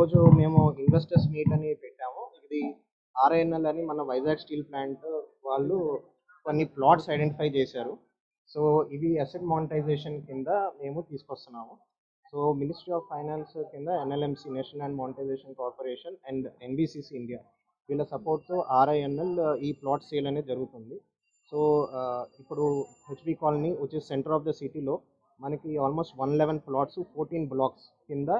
ఈరోజు మేము investors meet అని పెట్టాము. ఇది ఆర్ఐఎన్ఎల్ అని మన వైజాగ్ స్టీల్ ప్లాంట్ వాళ్ళు కొన్ని ప్లాట్స్ ఐడెంటిఫై చేశారు. సో ఇవి అసెట్ మానిటైజేషన్ కింద మేము తీసుకొస్తున్నాము. సో మినిస్ట్రీ ఆఫ్ ఫైనాన్స్ కింద NLMC national and monetization corporation and NBCC India వీళ్ళ సపోర్ట్తో ఆర్ఐఎన్ఎల్ ఈ ప్లాట్ సేల్ అనేది జరుగుతుంది. సో ఇప్పుడు HB colony which is centre of the సిటీలో మనకి almost one eleven plots fourteen blocks కింద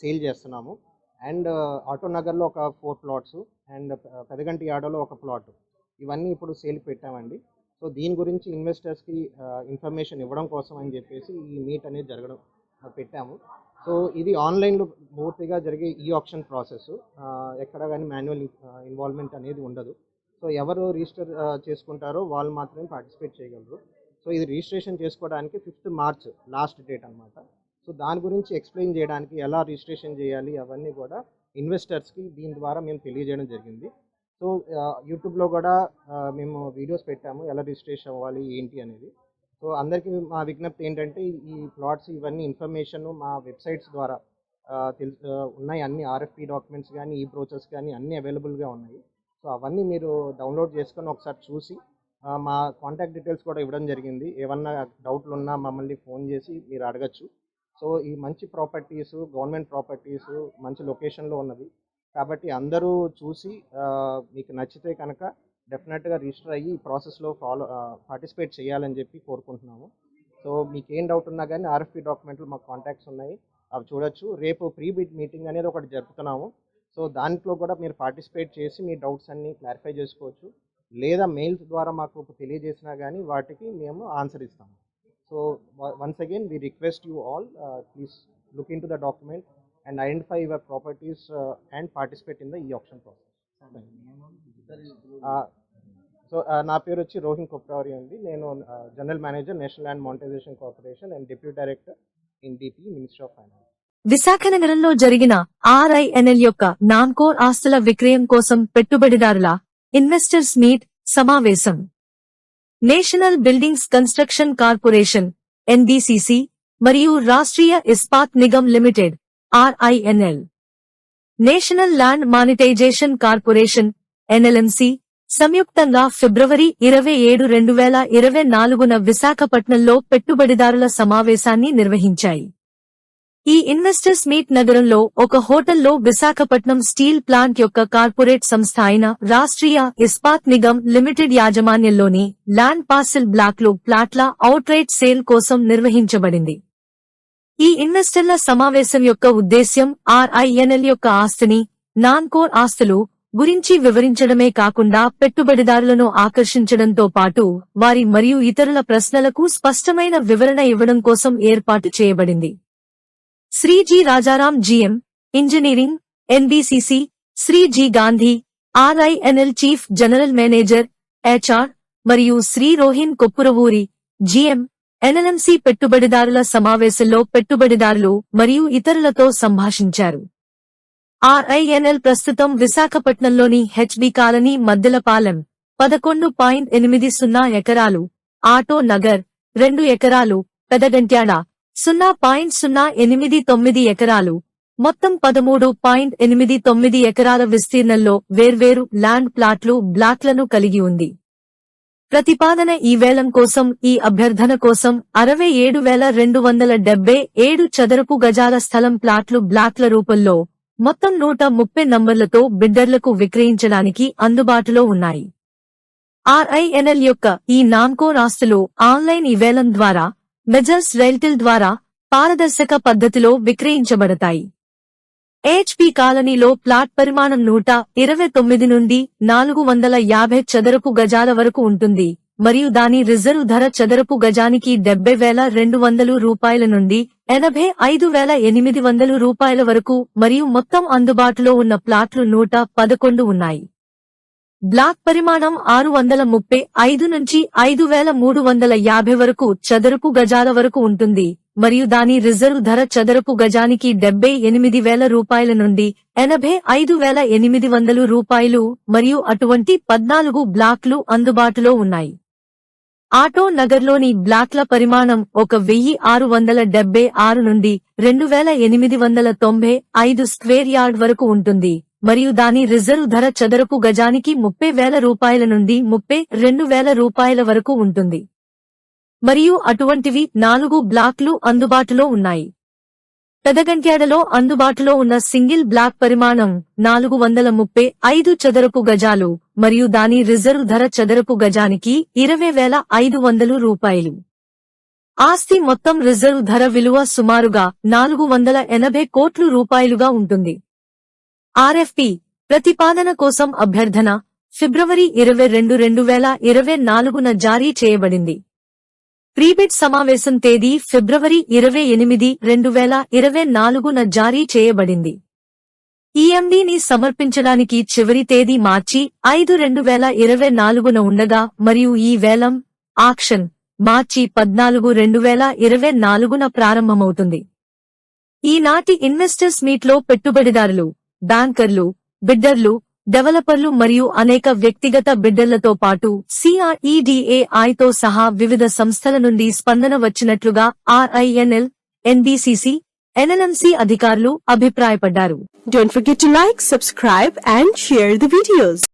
సేల్ చేస్తున్నాము. అండ్ ఆటో నగర్లో ఒక ఫోర్ ప్లాట్స్ అండ్ పెదగంటి యాడలో ఒక ప్లాట్. ఇవన్నీ ఇప్పుడు సేల్ పెట్టామండి. సో దీని గురించి ఇన్వెస్టర్స్కి ఇన్ఫర్మేషన్ ఇవ్వడం కోసం అని చెప్పేసి ఈ మీట్ అనేది జరగడం పెట్టాము. సో ఇది ఆన్లైన్లో పూర్తిగా జరిగే ఈ ఆప్షన్ ప్రాసెస్. ఎక్కడ కానీ మాన్యువల్ ఇన్వాల్వ్మెంట్ అనేది ఉండదు. సో ఎవరు రిజిస్టర్ చేసుకుంటారో వాళ్ళు మాత్రమే పార్టిసిపేట్ చేయగలరు. సో ఇది రిజిస్ట్రేషన్ చేసుకోవడానికి ఫిఫ్త్ మార్చ్ లాస్ట్ డేట్ అనమాట సో దాని గురించి ఎక్స్ప్లెయిన్ చేయడానికి ఎలా రిజిస్ట్రేషన్ చేయాలి అవన్నీ కూడా ఇన్వెస్టర్స్కి దీని ద్వారా మేము తెలియజేయడం జరిగింది. సో యూట్యూబ్లో కూడా మేము వీడియోస్ పెట్టాము ఎలా రిజిస్ట్రేషన్ అవ్వాలి ఏంటి అనేది. సో అందరికీ మా విజ్ఞప్తి ఏంటంటే ఈ ప్లాట్స్ ఇవన్నీ ఇన్ఫర్మేషన్ మా వెబ్సైట్స్ ద్వారా తెలుసు ఉన్నాయి. అన్ని ఆర్ఎఫ్పి డాక్యుమెంట్స్ కానీ ఈ బ్రోచర్స్ కానీ అన్నీ అవైలబుల్గా ఉన్నాయి. సో అవన్నీ మీరు డౌన్లోడ్ చేసుకొని ఒకసారి చూసి మా కాంటాక్ట్ డీటెయిల్స్ కూడా ఇవ్వడం జరిగింది. ఏమన్నా డౌట్లు ఉన్నా మమ్మల్ని ఫోన్ చేసి మీరు అడగచ్చు. సో ఈ మంచి ప్రాపర్టీస్ గవర్నమెంట్ ప్రాపర్టీస్ మంచి లొకేషన్లో ఉన్నది కాబట్టి అందరూ చూసి మీకు నచ్చితే కనుక డెఫినెట్గా రిజిస్టర్ అయ్యి ఈ ప్రాసెస్లో ఫాలో పార్టిసిపేట్ చేయాలని చెప్పి కోరుకుంటున్నాము. సో మీకు ఏం డౌట్ ఉన్నా కానీ ఆర్ఎఫ్పి డాక్యుమెంట్లు మాకు కాంటాక్ట్స్ ఉన్నాయి. అవి చూడొచ్చు. రేపు ప్రీ బిడ్ మీటింగ్ అనేది ఒకటి జరుపుతున్నాము. సో దాంట్లో కూడా మీరు పార్టిసిపేట్ చేసి మీ డౌట్స్ అన్ని క్లారిఫై చేసుకోవచ్చు. లేదా మెయిల్స్ ద్వారా మాకు తెలియజేసినా కానీ వాటికి మేము ఆన్సర్ ఇస్తాము. So once again we request you all please look in to the document and identify your properties and participate in the e auction process so నా పేరు వచ్చి రోహిన్ కొప్రావరి అండి. నేను uh, general manager national land monetization corporation and deputy director in DP ministry of finance. Visakha నగరంలో జరిగిన RINL యొక్క noncore ఆస్తుల విక్రయం కోసం పెట్టుబడిదారుల ఇన్వెస్టర్స్ మీట్ సమావేశం. National buildings construction corporation NBCC మరియు Rashtriya Ispat Nigam limited RINL national land monetization corporation NLMC సంయుక్తంగా ఫిబ్రవరి ఇరవై ఏడు రెండు వేల ఇరవై నాలుగున విశాఖపట్నంలో పెట్టుబడిదారుల సమావేశాన్ని నిర్వహించాయి. ఈ ఇన్వెస్టర్స్ మీట్ నగరంలో ఒక హోటల్లో విశాఖపట్నం స్టీల్ ప్లాంట్ యొక్క కార్పొరేట్ సంస్థ అయిన రాష్ట్రీయ ఇస్పాత్ నిగమ్ లిమిటెడ్ యాజమాన్యంలోని ల్యాండ్ పార్సిల్ బ్లాక్లో ప్లాట్ల అవుట్రైట్ సేల్ కోసం నిర్వహించబడింది. ఈ ఇన్వెస్టర్ల సమావేశం యొక్క ఉద్దేశ్యం ఆర్ఐఎన్ఎల్ యొక్క ఆస్తిని నాన్ కోర్ ఆస్తులు గురించి వివరించడమే కాకుండా పెట్టుబడిదారులను ఆకర్షించడంతో పాటు వారి మరియు ఇతరుల ప్రశ్నలకు స్పష్టమైన వివరణ ఇవ్వడం కోసం ఏర్పాటు చేయబడింది. Shri G Rajaram GM engineering NBCC Shri G Gandhi RINL chief general manager HR మరియు శ్రీ రోహిన్ కొప్పురవూరి జిఎం ఎన్ఎల్ఎంసి పెట్టుబడిదారుల సమావేశంలో పెట్టుబడిదారులు మరియు ఇతరులతో సంభాషించారు. ఆర్ఐఎన్ఎల్ ప్రస్తుతం విశాఖపట్నంలోని హెచ్బి కాలనీ మద్దెలపాలెం పదకొండు పాయింట్ ఎనిమిది సున్నా ఎకరాలు ఆటో నగర్ రెండు ఎకరాలు పెదగంట్యాడ సున్నా పాయింట్ సున్నా ఎనిమిది తొమ్మిది ఎకరాలు. మొత్తం పదమూడు పాయింట్ ఎనిమిది తొమ్మిది ఎకరాల విస్తీర్ణంలో వేర్వేరు ల్యాండ్ ప్లాట్లు బ్లాక్లను కలిగి ఉంది. ప్రతిపాదన ఈ వేలం కోసం ఈ అభ్యర్థన కోసం అరవై ఏడు వేల రెండు వందల డెబ్బై ఏడు చదరపు గజాల స్థలం ప్లాట్లు బ్లాక్ల రూపంలో మొత్తం నూట ముప్పై నంబర్లతో బిడ్డర్లకు విక్రయించడానికి అందుబాటులో ఉన్నాయి. ఆర్ఐఎన్ఎల్ యొక్క ఈ నామ్కో ఆస్తులు ఆన్లైన్ ఈ వేలం ద్వారా మెజల్స్ రైల్టిల్ ద్వారా పారదర్శక పద్ధతిలో విక్రయించబడతాయి. హెచ్పి కాలనీలో ప్లాట్ పరిమాణం నూట ఇరవై తొమ్మిది నుండి నాలుగు వందల యాభై చదరపు గజాల వరకు ఉంటుంది మరియు దాని రిజర్వ్ ధర చదరపు గజానికి డెబ్బై వేల రెండు వందలు రూపాయల నుండి ఎనభై ఐదు వేల ఎనిమిది వందలు రూపాయల వరకు మరియు మొత్తం అందుబాటులో ఉన్న ప్లాట్లు నూట పదకొండు ఉన్నాయి. బ్లాక్ పరిమాణం ఆరు వందల ముప్పై ఐదు నుంచి ఐదు వేల మూడు వందల యాభై వరకు చదరపు గజాల వరకు ఉంటుంది. మరియు దాని రిజర్వ్ ధర చదరపు గజానికి డెబ్బై ఎనిమిది వేల రూపాయల నుండి ఎనభై ఐదు వేల ఎనిమిది వందలు రూపాయలు మరియు అటువంటి పద్నాలుగు బ్లాక్లు అందుబాటులో ఉన్నాయి. ఆటో నగర్లోని బ్లాక్ల పరిమాణం ఒక వెయ్యి ఆరు వందల డెబ్బై ఆరు నుండి రెండు వేల ఎనిమిది వందల తొంభై ఐదు స్క్వేర్ యార్డ్ వరకు ఉంటుంది. మరియు దాని రిజర్వ్ ధర చదరపు గజానికి ముప్పై వేల రూపాయల నుండి ముప్పై రెండు వేల రూపాయల వరకు ఉంటుంది. మరియు అటువంటివి నాలుగు బ్లాక్లు అందుబాటులో ఉన్నాయి. పెదగంట్యాడలో అందుబాటులో ఉన్న సింగిల్ బ్లాక్ పరిమాణం నాలుగు వందల ముప్పై ఐదు చదరపు గజాలు మరియు దాని రిజర్వ్ ధర చదరపు గజానికి ఇరవై వేల ఐదు వందలు రూపాయలు. ఆస్తి మొత్తం రిజర్వ్ ధర విలువ సుమారుగా నాలుగు వందల ఎనభై కోట్లు రూపాయలుగా ఉంటుంది. ఆర్ఎఫ్పి ప్రతిపాదన కోసం అభ్యర్థన ఫిబ్రవరి ఇరవై రెండు రెండు వేల ఇరవై నాలుగున జారీ చేయబడింది. ప్రీబిడ్ సమావేశం తేదీ ఫిబ్రవరి ఇరవై ఎనిమిది రెండు వేల ఇరవై నాలుగున జారీ చేయబడింది. ఈఎండిని సమర్పించడానికి చివరి తేదీ మార్చి ఐదు రెండు వేల ఇరవై నాలుగున ఉండగా మరియు ఈ వేలం ఆక్షన్ మార్చి పద్నాలుగు రెండు వేల ఇరవై నాలుగున ప్రారంభమవుతుంది. ఈనాటి ఇన్వెస్టర్స్ మీట్లో పెట్టుబడిదారులు బ్యాంకర్లు బిడ్డర్లు డెవలపర్లు మరియు అనేక వ్యక్తిగత బిడ్డర్లతో పాటు సిఆర్ఈడిఏఐతో సహా వివిధ సంస్థల నుండి స్పందన వచ్చినట్లుగా ఆర్ఐఎన్ఎల్ ఎన్బిసిసి ఎన్ఎల్ఎంసి అధికారులు అభిప్రాయపడ్డారు don't forget like subscribe and share the videos.